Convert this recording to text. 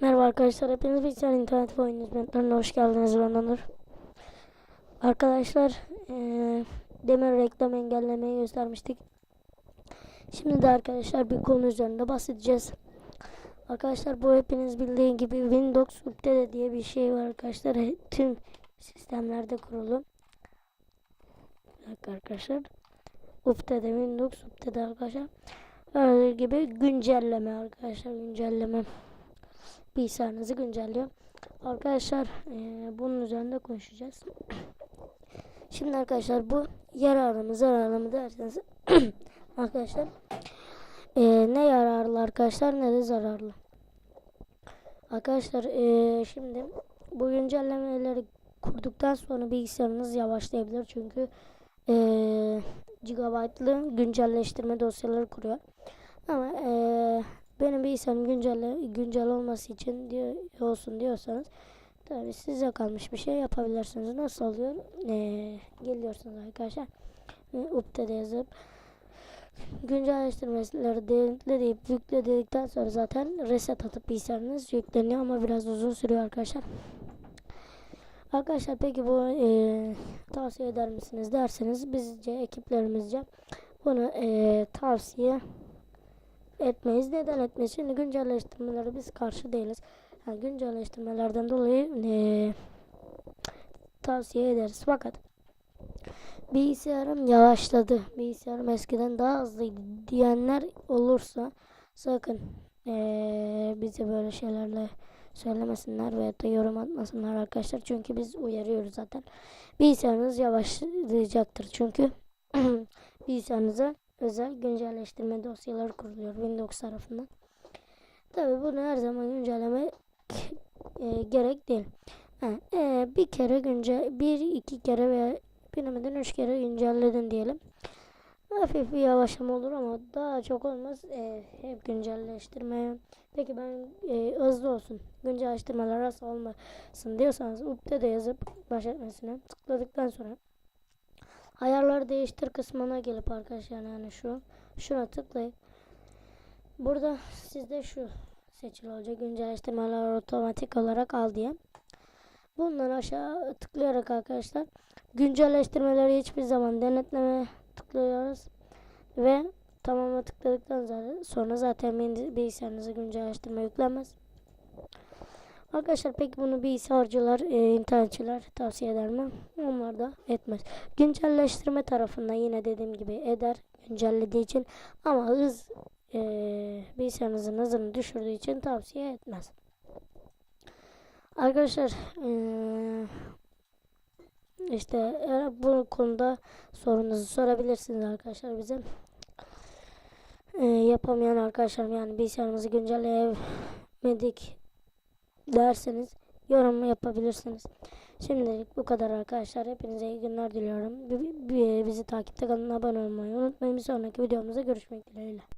Merhaba arkadaşlar, hepiniz bilgisayar internet ve oyun hizmetlerine hoş geldiniz ben Onur. Arkadaşlar, eee demir reklam engellemeyi göstermiştik. Şimdi de arkadaşlar bir konu üzerinde bahsedeceğiz. Arkadaşlar bu hepiniz bildiği gibi Windows Update diye bir şey var arkadaşlar. Tüm sistemlerde kurulu. Bir arkadaşlar. Update, Windows Update arkadaşlar. Gördüğünüz gibi güncelleme arkadaşlar, güncelleme bilgisayarınızı güncelliyor. Arkadaşlar eee, bunun üzerinde konuşacağız. Şimdi arkadaşlar bu yararlı mı zararlı mı derseniz arkadaşlar eee, ne yararlı arkadaşlar ne de zararlı. Arkadaşlar eee, şimdi bu güncellemeleri kurduktan sonra bilgisayarınız yavaşlayabilir çünkü eee gigabaytlı güncelleştirme dosyaları kuruyor. Ama eee benim bilgisayarım güncel güncel olması için diyor olsun diyorsanız tabii size kalmış bir şey yapabilirsiniz. Nasıl oluyor? Ee, geliyorsunuz arkadaşlar. E, update yazıp güncelleştirmeleri de deyip yükle dedikten sonra zaten reset atıp bilgisayarınız yükleniyor ama biraz uzun sürüyor arkadaşlar. Arkadaşlar peki bu e, tavsiye eder misiniz derseniz bizce ekiplerimizce bunu e, tavsiye etmeyiz. Neden etmeyiz? Şimdi güncelleştirmelere biz karşı değiliz. Yani güncelleştirmelerden dolayı eee, tavsiye ederiz. Fakat bilgisayarım yavaşladı. Bilgisayarım eskiden daha hızlıydı diyenler olursa sakın eee, bize böyle şeylerle söylemesinler veya da yorum atmasınlar arkadaşlar. Çünkü biz uyarıyoruz zaten. Bilgisayarınız yavaşlayacaktır. Çünkü bilgisayarınıza özel güncelleştirme dosyaları kuruluyor Windows tarafından. Tabi bunu her zaman güncelleme e, gerek değil. Ha, e, bir kere güncel, bir iki kere veya bilemedin üç kere güncelledin diyelim. Hafif bir yavaşlama olur ama daha çok olmaz. E, hep güncelleştirme. Peki ben e, hızlı olsun. Güncelleştirmeler asla olmasın diyorsanız update de yazıp baş etmesine tıkladıktan sonra ayarları değiştir kısmına gelip arkadaşlar yani şu şuna tıklayıp burada sizde şu seçili olacak güncelleştirmeler otomatik olarak al diye. Bundan aşağı tıklayarak arkadaşlar güncelleştirmeleri hiçbir zaman denetleme tıklıyoruz ve tamama tıkladıktan sonra zaten bilgisayarınıza güncelleştirme yüklenmez. Arkadaşlar peki bunu bilgisayarcılar, e, internetçiler tavsiye eder mi? Onlar da etmez. Güncelleştirme tarafında yine dediğim gibi eder güncellediği için ama hız e, bilgisayarınızın hızını düşürdüğü için tavsiye etmez. Arkadaşlar e, işte eğer bu konuda sorunuzu sorabilirsiniz arkadaşlar bize. E, yapamayan arkadaşlarım yani bilgisayarımızı güncelleyemedik derseniz yorum yapabilirsiniz. Şimdilik bu kadar arkadaşlar. Hepinize iyi günler diliyorum. Bizi takipte kalın, abone olmayı unutmayın. Bir sonraki videomuzda görüşmek dileğiyle.